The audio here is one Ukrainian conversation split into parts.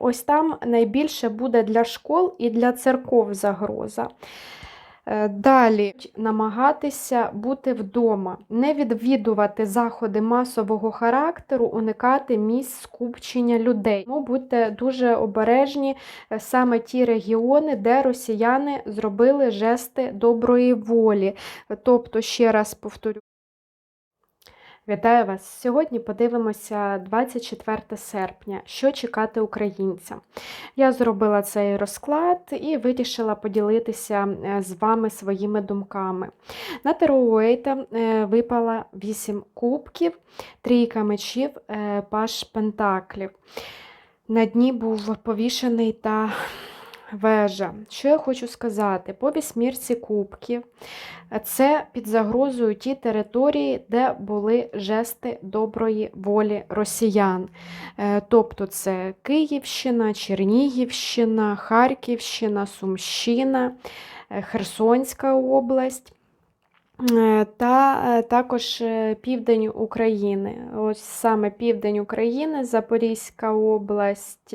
Ось там найбільше буде для школ і для церков загроза. Е, Далі намагатися бути вдома, не відвідувати заходи масового характеру, уникати місць скупчення людей. Тому будьте дуже обережні е, саме ті регіони, де росіяни зробили жести доброї волі. Тобто, ще раз повторю. Вітаю вас! Сьогодні подивимося 24 серпня, що чекати українцям. Я зробила цей розклад і вирішила поділитися е, з вами своїми думками. На Таро Уейта е, випала 8 кубків, трійка мечів, е, паш пентаклів. На дні був повішений та вежа. Що я хочу сказати? По вісьмірці кубків це під загрозою ті території, де були жести доброї волі росіян. Е, Тобто це Київщина, Чернігівщина, Харківщина, Сумщина, е, Херсонська область. Е, Та також південь України. Ось саме південь України, Запорізька область,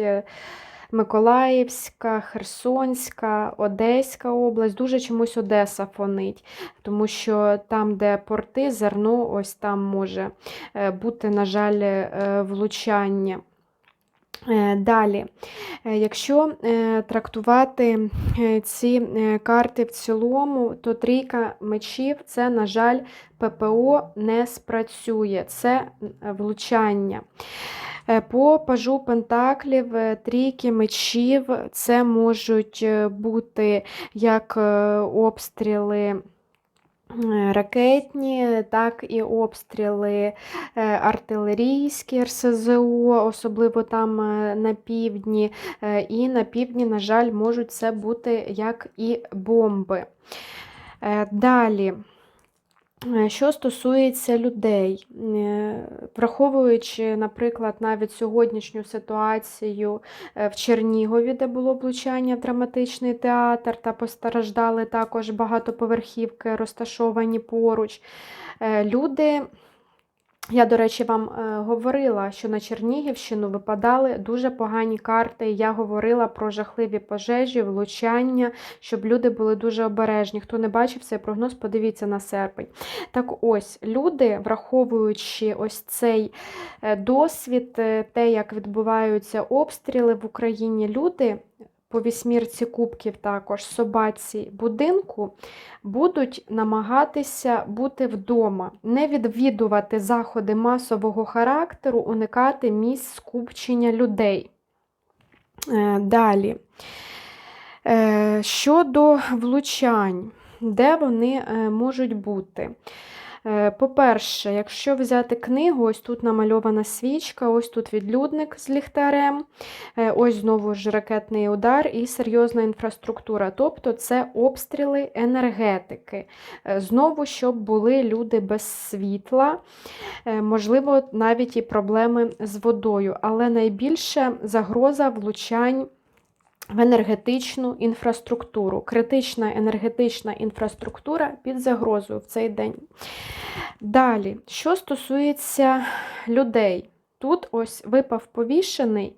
Миколаївська, Херсонська, Одеська область. Дуже чомусь Одеса фонить, тому що там, де порти, зерно, ось там може е, бути, на жаль, е, влучання. Е, Далі, Е, якщо е, трактувати ці карти в цілому, то трійка мечів це, на жаль, ППО не спрацює, це влучання. По пажу пентаклів, трійки мечів, це можуть бути як обстріли. Е, Ракетні, так і обстріли е, артилерійські РСЗО, особливо там е, на півдні. І на півдні, на жаль, можуть це бути як і бомби. Далі. Е, Що стосується людей, е, враховуючи, наприклад, навіть сьогоднішню ситуацію е, в Чернігові, де було влучання в драматичний театр, та постраждали також багатоповерхівки, розташовані поруч. Люди. Я, до речі, вам е, говорила, що на Чернігівщину випадали дуже погані карти. Я говорила про жахливі пожежі, влучання, щоб люди були дуже обережні. Хто не бачив цей прогноз, подивіться на серпень. Так ось, люди, враховуючи ось цей е, досвід, е, те, як відбуваються обстріли в Україні, люди. По вісьмірці кубків також собаці будинку будуть намагатися бути вдома, не відвідувати заходи масового характеру, уникати місць скупчення людей. Е, Далі. Е, Щодо влучань, де вони е, можуть бути? Е, По-перше, якщо взяти книгу, ось тут намальована свічка, ось тут відлюдник з ліхтарем, е, ось знову ж ракетний удар і серйозна інфраструктура. Тобто це обстріли енергетики. Е, Знову, щоб були люди без світла, можливо, навіть і проблеми з водою. Але найбільше загроза влучань в енергетичну інфраструктуру. Критична енергетична інфраструктура під загрозою в цей день. Далі, що стосується людей, тут ось випав повішений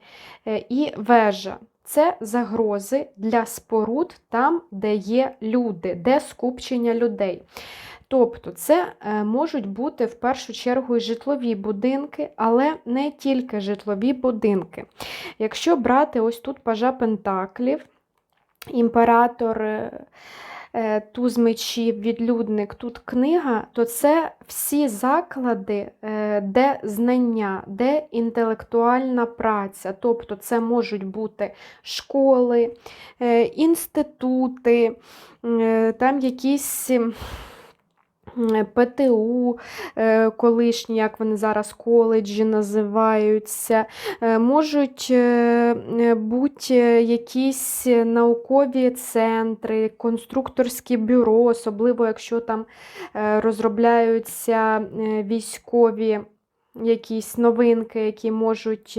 е, і вежа. Це загрози для споруд там, де є люди, де скупчення людей. Тобто це е, можуть бути в першу чергу і житлові будинки, але не тільки житлові будинки. Якщо брати ось тут пажа Пентаклів, імператор, е, е, туз мечів, відлюдник, тут книга, то це всі заклади, де знання, де інтелектуальна праця. Тобто це можуть бути школи, інститути, там якісь. М, ПТУ, е, колишні, як вони зараз коледжі називаються, е, можуть е, е, бути якісь наукові центри, конструкторські бюро, особливо якщо там е, розробляються е, військові. Якісь новинки, які можуть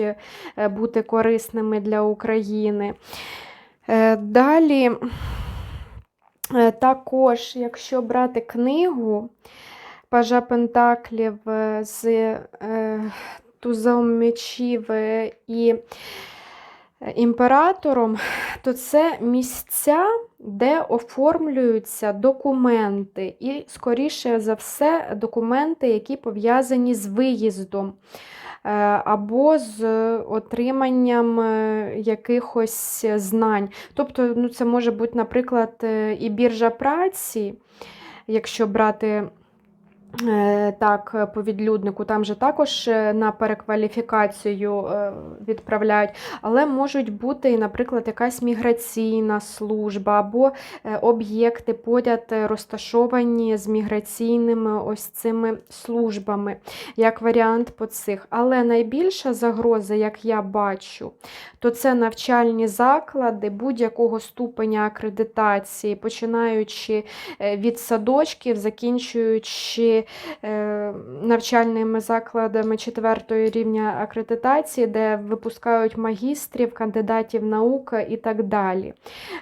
е, бути корисними для України. Е, Далі. Е, Також, якщо брати книгу Пажа Пентаклів е, з е, тузом мечів і імператором, то це місця, де оформлюються документи, і, скоріше за все, документи, які пов'язані з виїздом. Е, Або з отриманням е, якихось знань. Тобто, ну, це може бути, наприклад, е, і біржа праці, якщо брати Так, е, по відлюднику, там же також е, на перекваліфікацію е, відправляють, але можуть бути, наприклад, якась міграційна служба або е, об'єкти поряд е, розташовані з міграційними ось цими службами, як варіант по цих. Але найбільша загроза, як я бачу, то це навчальні заклади будь-якого ступеня акредитації, починаючи е, від садочків, закінчуючи е, навчальними закладами четвертої рівня акредитації, де випускають магістрів, кандидатів наук і так далі.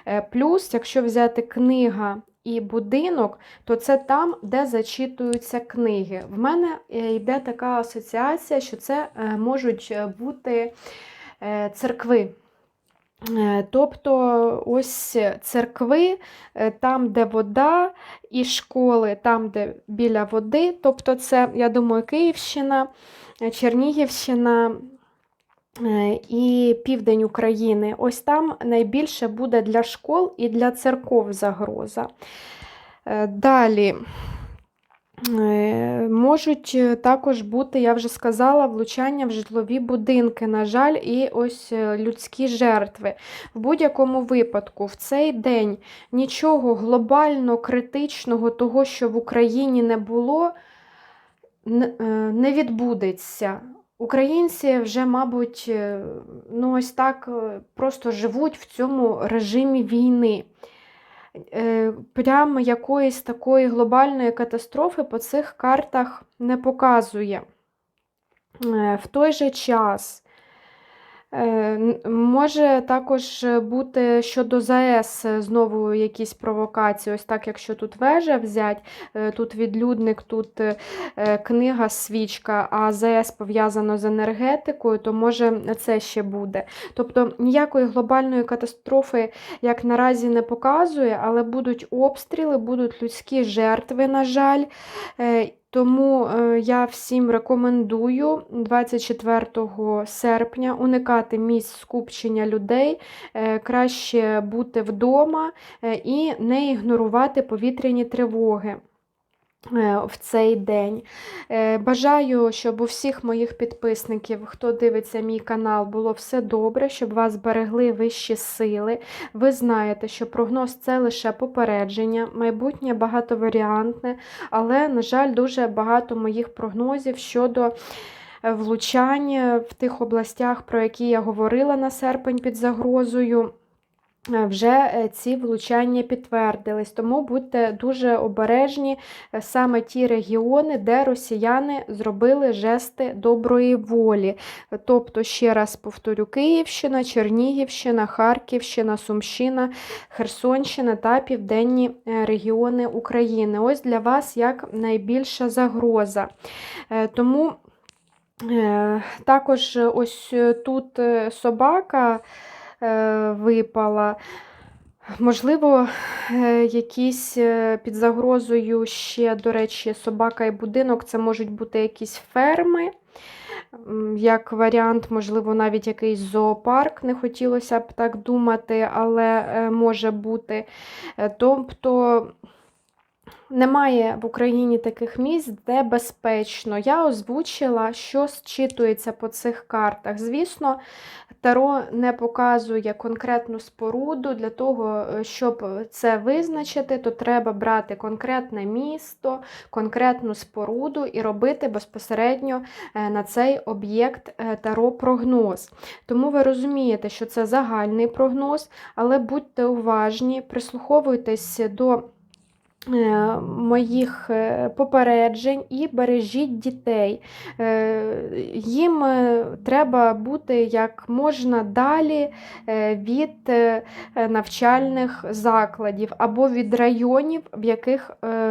Е, Плюс, якщо взяти книга і будинок, то це там, де зачитуються книги. В мене е, йде така асоціація, що це можуть бути церкви. Е, Тобто ось церкви, е, там, де вода, і школи, там, де біля води. Тобто, це, я думаю, Київщина, е, Чернігівщина і південь України. Ось там найбільше буде для школ і для церков загроза. Далі. Е, Можуть е, також бути, я вже сказала, влучання в житлові будинки, на жаль, і ось е, людські жертви. В будь-якому випадку, в цей день нічого глобально критичного, того, що в Україні не було, не відбудеться. Українці вже, мабуть, ну ось так просто живуть в цьому режимі війни. Е, Прямо якоїсь такої глобальної катастрофи по цих картах не показує. Е, В той же час може також бути щодо ЗАЕС е, знову якісь провокації. Ось так, якщо тут вежа взять, е, тут відлюдник, тут е, е, книга, свічка, а ЗАЕС пов'язано з енергетикою, то може це ще буде. Тобто ніякої глобальної катастрофи, як наразі, не показує, але будуть обстріли, будуть людські жертви, на жаль. Тому е, я всім рекомендую 24 серпня уникати місць скупчення людей, е, краще бути вдома е, і не ігнорувати повітряні тривоги. Е, В цей день. Е, Бажаю, щоб у всіх моїх підписників, хто дивиться мій канал, було все добре, щоб вас берегли вищі сили. Ви знаєте, що прогноз це лише попередження, майбутнє багатоваріантне, але, на жаль, дуже багато моїх прогнозів щодо е, влучань в тих областях, про які я говорила на серпень під загрозою. Е, Вже е, ці влучання підтвердились, тому будьте дуже обережні е, саме ті регіони, де росіяни зробили жести доброї волі. Тобто, ще раз повторю, Київщина, Чернігівщина, Харківщина, Сумщина, Херсонщина та південні регіони України. Ось для вас як найбільша загроза. Тому також ось тут собака випала. Можливо, е, якісь е, під загрозою ще, до речі, собака і будинок це можуть бути якісь ферми. Як варіант, можливо, навіть якийсь зоопарк, не хотілося б так думати, але е, може бути. Е, Тобто немає в Україні таких місць, де безпечно. Я озвучила, що зчитується по цих картах. Звісно, Таро не показує конкретну споруду. Для того, е, щоб це визначити, то треба брати конкретне місто, конкретну споруду і робити безпосередньо е, на цей об'єкт е, Таро прогноз. Тому ви розумієте, що це загальний прогноз, але будьте уважні, прислуховуйтесь до моїх е, попереджень і бережіть дітей. Е, Їм е, треба бути як можна далі е, від е, навчальних закладів або від районів, в яких е,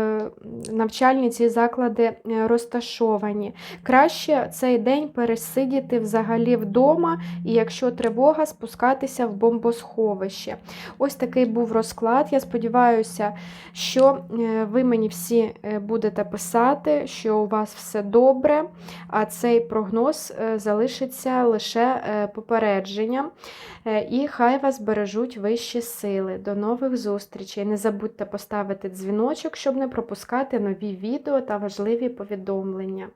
навчальні ці заклади е, розташовані. Краще цей день пересидіти взагалі вдома, і якщо тривога, спускатися в бомбосховище. Ось такий був розклад. Я сподіваюся, що е, ви мені всі е, будете писати, що у вас все добре, а цей прогноз залишиться лише попередженням. І хай вас бережуть вищі сили. До нових зустрічей. Не забудьте поставити дзвіночок, щоб не пропускати нові відео та важливі повідомлення.